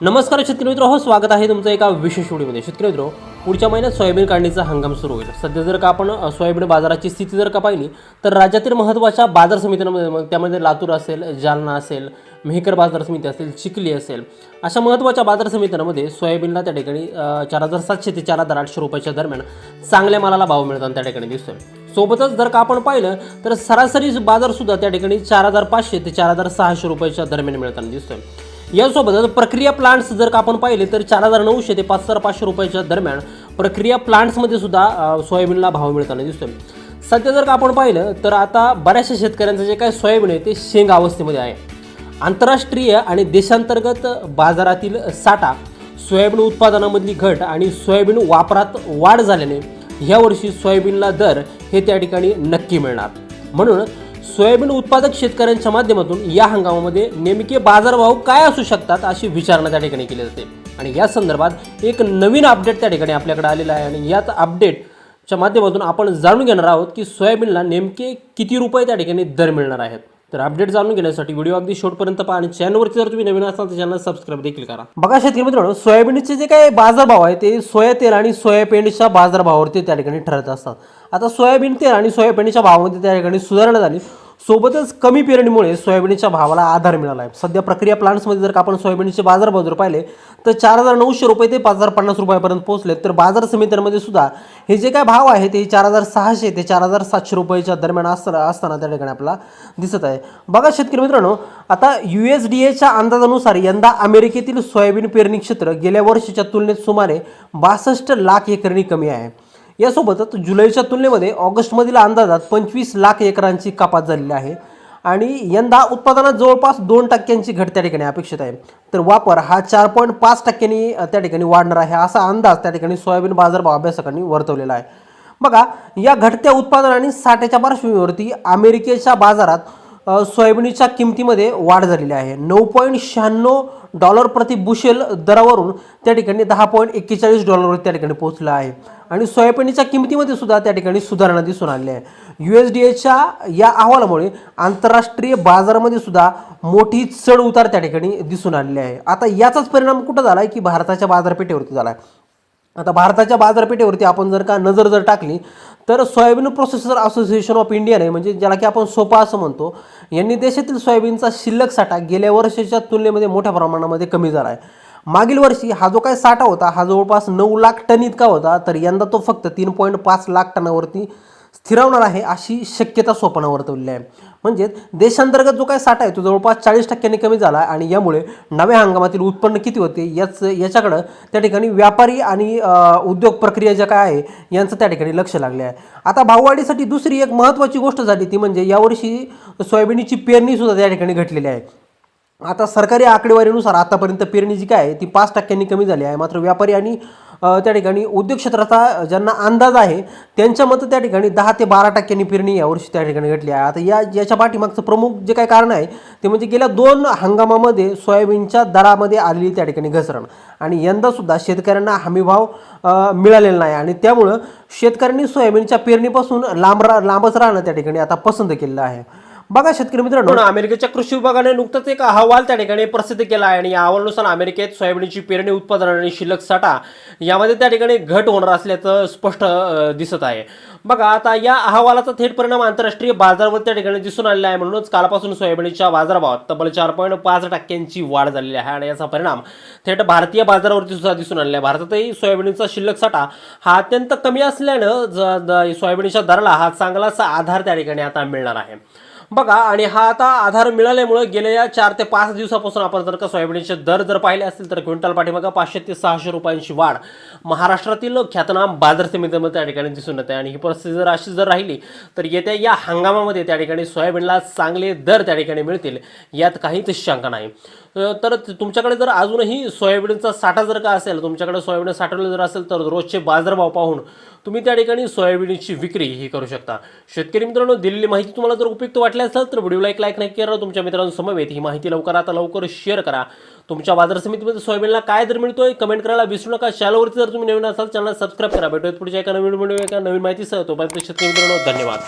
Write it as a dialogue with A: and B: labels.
A: नमस्कार शेतकरी मित्र हो स्वागत आहे तुमचं एका विशेष व्हिडिओमध्ये. शेतकरी मित्र पुढच्या महिन्यात सोयाबीन काढणीचा हंगाम सुरू होईल. सध्या जर का आपण सोयाबीन बाजाराची स्थिती जर का पाहिली तर राज्यातील महत्त्वाच्या बाजार समित्यांमध्ये मग त्यामध्ये लातूर असेल जालना असेल मेहकर बाजार समिती असेल चिखली असेल अशा महत्त्वाच्या बाजार समित्यांमध्ये सोयाबीनला त्या ठिकाणी चार हजार सातशे ते चार हजार आठशे रुपयाच्या दरम्यान चांगल्या मालाला भाव मिळताना त्या ठिकाणी दिसतोय. सोबतच जर का आपण पाहिलं तर सरासरी बाजारसुद्धा त्या ठिकाणी चार हजार पाचशे ते चार हजार सहाशे रुपयाच्या दरम्यान मिळताना दिसतोय. यासोबतच प्रक्रिया प्लांट्स जर का आपण पाहिले तर चार हजार नऊशे ते पाच हजार पाचशे रुपयाच्या दरम्यान प्रक्रिया प्लांट्समध्ये सुद्धा सोयाबीनला भाव मिळताना दिसतोय. सध्या जर का आपण पाहिलं तर आता बऱ्याचशा शेतकऱ्यांचं जे काय सोयाबीन आहे ते शेंग अवस्थेमध्ये आहे. आंतरराष्ट्रीय आणि देशांतर्गत बाजारातील साठा सोयाबीन उत्पादनामधली घट आणि सोयाबीन वापरात वाढ झाल्याने यावर्षी सोयाबीनला दर हे त्या ठिकाणी नक्की मिळणार. म्हणून सोयाबीन उत्पादक शेतकऱ्यांच्या माध्यमातून या हंगामामध्ये नेमके बाजारभाव काय असू शकतात अशी विचारणा त्या ठिकाणी केली जाते. आणि या संदर्भात एक नवीन अपडेट त्या ठिकाणी आपल्याकडे आलेला आहे. आणि याच अपडेटच्या माध्यमातून आपण जाणून घेणार आहोत की सोयाबीनला नेमके किती रुपये त्या ठिकाणी दर मिळणार आहेत. तर अपडेट जाणून घेण्यासाठी व्हिडिओ अगदी शेवटपर्यंत पहा आणि चॅनलवरती जर तुम्ही नवीन असाल तर चॅनल सबस्क्राईब देखील करा. बघा शेतकरी मित्रांनो सोयाबीनचे जे काही बाजारभाव आहे ते सोया तेल आणि सोयाबीनच्या बाजारभावावरती त्या ठिकाणी ठरत असतात. आता सोयाबीन तेल आणि सोयाबीनच्या भावामध्ये त्या ठिकाणी सुधारणा झाली. सोबतच कमी पेरणीमुळे सोयाबीनच्या भावाला आधार मिळाला आहे. सध्या प्रक्रिया प्लांट्समध्ये जर का आपण सोयाबीनचे बाजार बाजार पाहिले तर चार हजार नऊशे रुपये ते पाच हजार पन्नास रुपयापर्यंत पोहोचले. तर बाजार समित्यांमध्ये सुद्धा हे जे काय भाव आहे ते चार हजार सहाशे ते चार हजार सातशे रुपयाच्या दरम्यान असताना असताना त्या ठिकाणी आपल्याला दिसत आहे. बघा शेतकरी मित्रांनो आता यू एस डी एच्या अंदाजानुसार यंदा अमेरिकेतील सोयाबीन पेरणी क्षेत्र गेल्या वर्षीच्या तुलनेत सुमारे बासष्ट लाख एकरणी कमी आहे. यासोबतच जुलैच्या तुलनेमध्ये ऑगस्टमधील अंदाजात पंचवीस लाख एकरांची कपात झालेली आहे. आणि यंदा उत्पादनात जवळपास दोन टक्क्यांची घट त्या ठिकाणी अपेक्षित आहे. तर वापर हा चार पॉईंट पाच टक्क्यांनी त्या ठिकाणी वाढणार आहे असा अंदाज त्या ठिकाणी सोयाबीन बाजारभाव अभ्यासकांनी वर्तवलेला आहे. बघा या घटत्या उत्पादन आणि साठ्याच्या पार्श्वभूमीवरती अमेरिकेच्या बाजारात सोयाबीनच्या किमतीमध्ये वाढ झालेली आहे. नऊ पॉईंट शहाण्णव डॉलर प्रति बुशेल दरावरून त्या ठिकाणी दहा पॉईंट एक्केचाळीस डॉलरवर त्या ठिकाणी पोहोचला आहे. आणि सोयाबीनच्या किमतीमध्ये सुद्धा त्या ठिकाणी सुधारणा दिसून आली आहे. यू एस डी एच्या या अहवालामुळे आंतरराष्ट्रीय बाजारामध्ये सुद्धा मोठी चढ उतार त्या ठिकाणी दिसून आलेली आहे. आता याचाच परिणाम कुठं झाला आहे की भारताच्या बाजारपेठेवरती झाला आहे आता भारताच्या बाजारपेठेवरती आपण जर का नजर जर टाकली तर soybean processor association of India आहे म्हणजे ज्याला की आपण सोपा असं म्हणतो यांनी देशातील सोयाबीनचा शिल्लक साठा गेल्या वर्षाच्या तुलनेमध्ये मोठ्या प्रमाणामध्ये कमी झाला आहे. मागील वर्षी हा जो काय साठा होता हा जवळपास नऊ लाख टन इतका होता तर यंदा तो फक्त तीन पॉईंट पाच लाख टनावरती स्थिरावणार आहे अशी शक्यता सोपाना वर्तवलेली आहे. म्हणजेच देशांतर्गत जो काय साठा आहे तो जवळपास चाळीस टक्क्यांनी कमी झाला आहे आणि यामुळे नव्या हंगामातील उत्पन्न किती होते याच याच्याकडं त्या ठिकाणी व्यापारी आणि उद्योग प्रक्रिया ज्या काय आहे यांचं त्या ठिकाणी लक्ष लागले आहे. आता भाववाढीसाठी दुसरी एक महत्त्वाची गोष्ट झाली ती म्हणजे यावर्षी सोयाबीनची पेरणीसुद्धा त्या ठिकाणी घटलेली आहे. आता सरकारी आकडेवारीनुसार आतापर्यंत पेरणी जी काय आहे ती पाच टक्क्यांनी कमी झाली आहे. मात्र व्यापारी आणि त्या ठिकाणी उद्योग क्षेत्राचा ज्यांना अंदाज आहे त्यांच्या मतं त्या ठिकाणी दहा ते बारा टक्क्यांनी पेरणी यावर्षी त्या ठिकाणी घडली आहे. आता या याच्या पाठीमागचं प्रमुख जे काही कारण आहे ते म्हणजे गेल्या दोन हंगामामध्ये सोयाबीनच्या दरामध्ये आलेली त्या ठिकाणी घसरण. आणि यंदासुद्धा शेतकऱ्यांना हमीभाव मिळालेला नाही. आणि त्यामुळं शेतकऱ्यांनी सोयाबीनच्या पेरणीपासून लांब रा लांबच राहणं त्या ठिकाणी आता पसंत केलेलं आहे. बघा शेतकरी मित्रांनो. हो अमेरिकेच्या कृषी विभागाने नुकताच एक अहवाल त्या ठिकाणी प्रसिद्ध केला आहे आणि या अहवालानुसार अमेरिकेत सोयाबीनची पेरणी उत्पादन आणि शिल्लक साठा यामध्ये त्या ठिकाणी घट होणार असल्याचं स्पष्ट दिसत आहे. बघा आता या अहवालाचा थेट परिणाम आंतरराष्ट्रीय बाजारावर त्या ठिकाणी दिसून आलेला आहे. म्हणूनच कालपासून सोयाबीनच्या बाजारभावात तब्बल चार पॉईंट पाच टक्क्यांची वाढ झालेली आहे आणि याचा परिणाम थेट भारतीय बाजारावरती सुद्धा दिसून आलेला आहे. भारतातही सोयाबीनचा शिल्लक साठा हा अत्यंत कमी असल्यानं ज- द- सोयाबीनच्या दराला हा चांगलाच आधार त्या ठिकाणी आता मिळणार आहे. बघा आणि हा आता आधार मिळाल्यामुळे गेल्या या चार ते पाच दिवसापासून आपण जर का सोयाबीनचे दर जर पाहिले असतील तर क्विंटल पाठीमागं पाचशे ते सहाशे रुपयांची वाढ. महाराष्ट्रातील ख्यातनाम बाजार समितीमध्ये त्या ठिकाणी दिसून येते. आणि ही परिस्थिती जर अशी जर राहिली तर येत्या या हंगामामध्ये त्या ठिकाणी सोयाबीनला चांगले दर त्या ठिकाणी मिळतील यात काहीच शंका नाही. तर तुमच्याकडे जर अजूनही सोयाबीनचा साठा जर का असेल तुमच्याकडे सोयाबीन साठवलं जर असेल तर रोजचे बाजारभाव पाहून तुम्ही त्या ठिकाणी सोयाबीनची विक्री ही करू शकता. शेतकरी मित्रांनो दिलेली माहिती तुम्हाला जर उपयुक्त वाटली असेल तर व्हिडिओला एक लाईक नाही करा. तुमच्या मित्रांसमवेत ही माहिती लवकर आता लवकर शेअर करा. तुमच्या बाजार समितीमध्ये सोयाबीनला काय दर मिळतोय कमेंट करायला विसरू नका. चॅनलवरती जर तुम्ही नवीन असाल चॅनल सबस्क्राईब करा. भेटूयात पुढच्या एका नवीन व्हिडिओ एका नवीन माहितीसह. तोपर्यंत शेतकरी मित्रांनो धन्यवाद.